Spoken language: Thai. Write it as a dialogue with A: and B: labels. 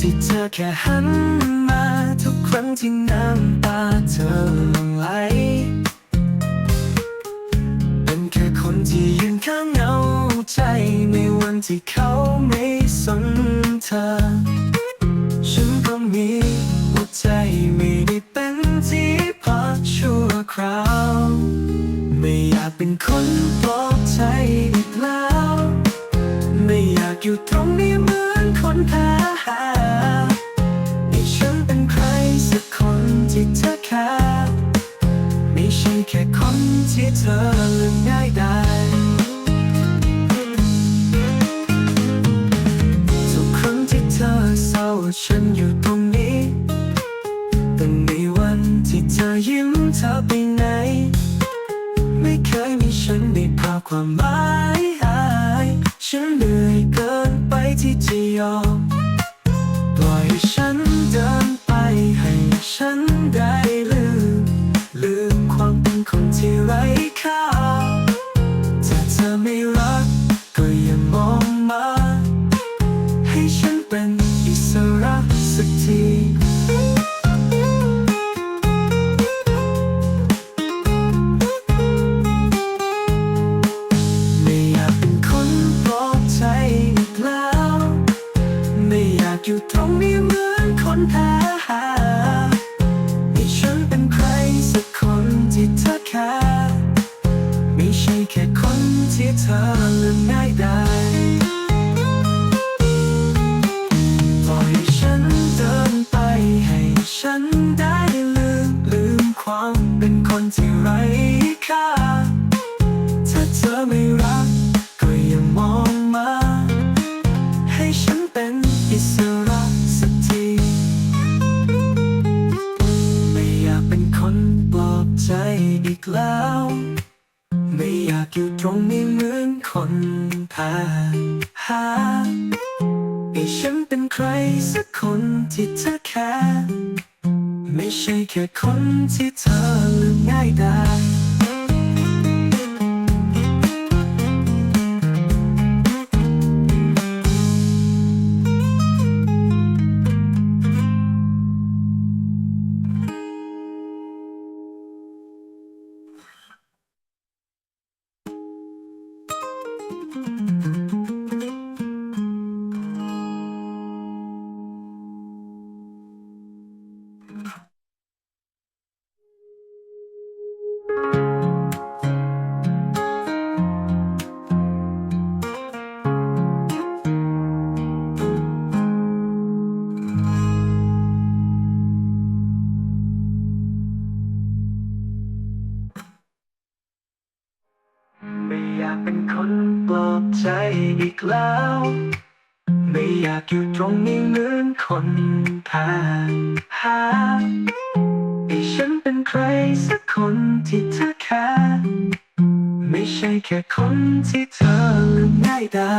A: ที่เธอแค่หันมา ทุกครั้งที่น้ำตาเธอลงไหล เป็นแค่คนที่ยืนข้างเงาใจในวันที่เขาไม่สนเธอ ฉันก็มีหัวใจมี อไปไหน ไม่เคยมีฉันในภาพความหมายฉันเหนื่อยเกินไปที่จะยอมปล่อยให้ฉันเดิน อยู่ตรงนี้เหมือนคนแพ้ให้ฉันเป็นใครสักคนที่เธอแค่ไม่ใช่แค่คนที่เธอลืมง่ายได้ปล่อยฉันเดินไปให้ฉันได้ลืมลืมความเป็นคนที่ไร้ค่าถ้าเธอไม่รักก็อย่ามองมา ให้ฉันเป็นอิสระ อยู่ตรงนี้เหมือนคนพาหาให้ฉันเป็นใครสักคนที่เธอแค่ ไม่ใช่แค่คนที่เธอลืมง่ายได้ ไม่อยากเป็นคนปลอบใจอีกแล้ว ไม่อยากอยู่ตรงนี้เหมือนคนผ่านหาให้ฉันเป็นใครสักคนที่เธอแค่ไม่ใช่แค่คนที่เธอลืมง่ายได้